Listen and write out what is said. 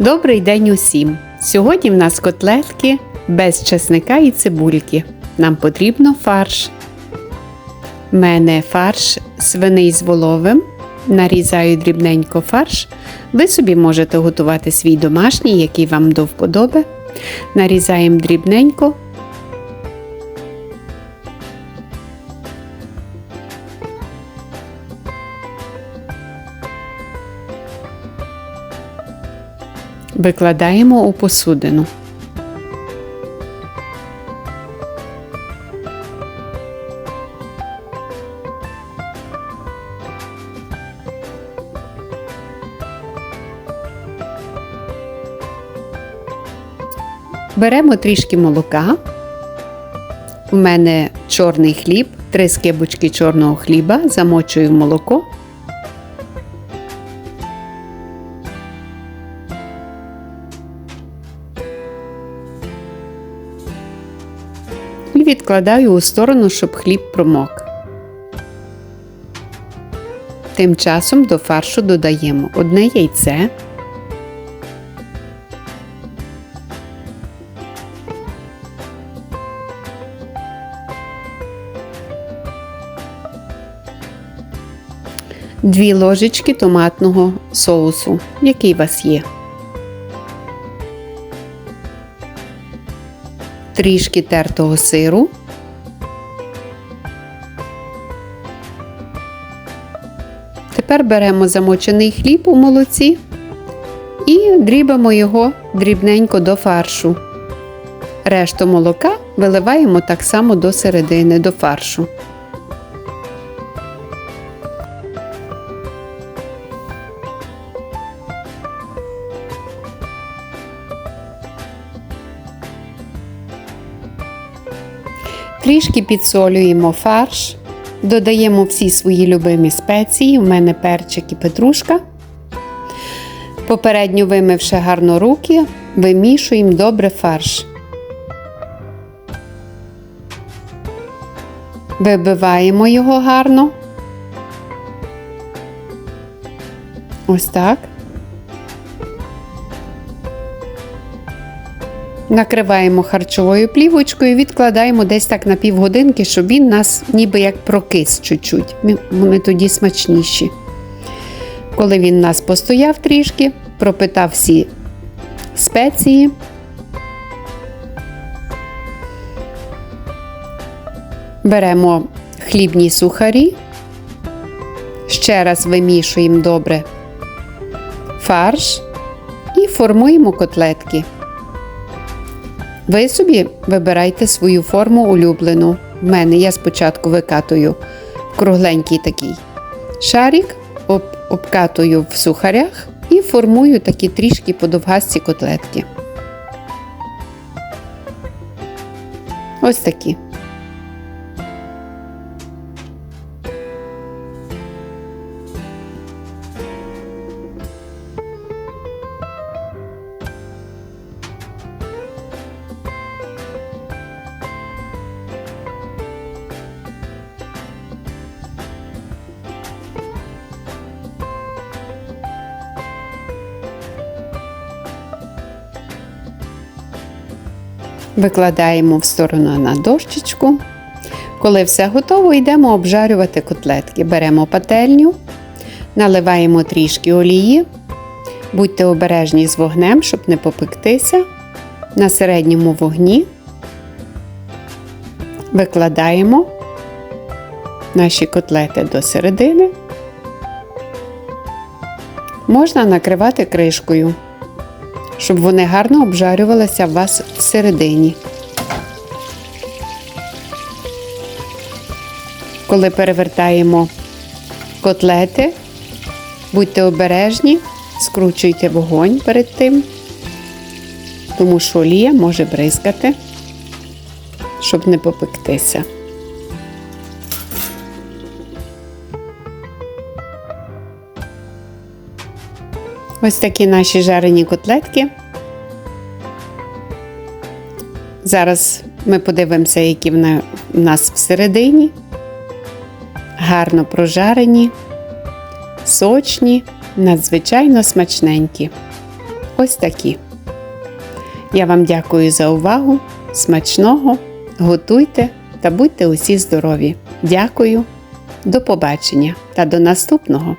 Добрий день усім! Сьогодні в нас котлетки без чесника і цибульки. Нам потрібно фарш. У мене фарш свиний з воловим. Нарізаю дрібненько фарш. Ви собі можете готувати свій домашній, який вам до вподоби. Нарізаємо дрібненько. Викладаємо у посудину. Беремо трішки молока. У мене чорний хліб, три скибочки чорного хліба, замочую в молоко. Відкладаю у сторону, щоб хліб промок. Тим часом до фаршу додаємо одне яйце. Дві ложечки томатного соусу, який у вас є. Трішки тертого сиру. Тепер беремо замочений хліб у молоці і дрібимо його дрібненько до фаршу. Решту молока виливаємо так само до середини до фаршу. Трішки підсолюємо фарш, додаємо всі свої любимі спеції. У мене перчик і петрушка. Попередньо вимивши гарно руки, вимішуємо добре фарш. Вибиваємо його гарно. Ось так. Накриваємо харчовою плівочкою, відкладаємо десь так на півгодинки, щоб він нас ніби як прокис чуть-чуть. Вони тоді смачніші. Коли він нас постояв трішки, пропитав всі спеції. Беремо хлібні сухарі, ще раз вимішуємо добре фарш і формуємо котлетки. Ви собі вибирайте свою форму улюблену. В мене я спочатку викатую в кругленький такий шарик, об, обкатую в сухарях і формую такі трішки подовгасті котлетки. Ось такі. Викладаємо в сторону на дощечку. Коли все готово, йдемо обжарювати котлетки. Беремо пательню, наливаємо трішки олії. Будьте обережні з вогнем, щоб не попектися. На середньому вогні викладаємо наші котлети до середини. Можна накривати кришкою щоб вони гарно обжарювалися у вас всередині. Коли перевертаємо котлети, будьте обережні, скручуйте вогонь перед тим, тому що олія може бризкати, щоб не попектися. Ось такі наші жарені котлетки. Зараз ми подивимося, які в нас всередині. Гарно прожарені, сочні, надзвичайно смачненькі. ось такі. Я вам дякую за увагу. Смачного! Готуйте та будьте усі здорові. Дякую, до побачення та до наступного!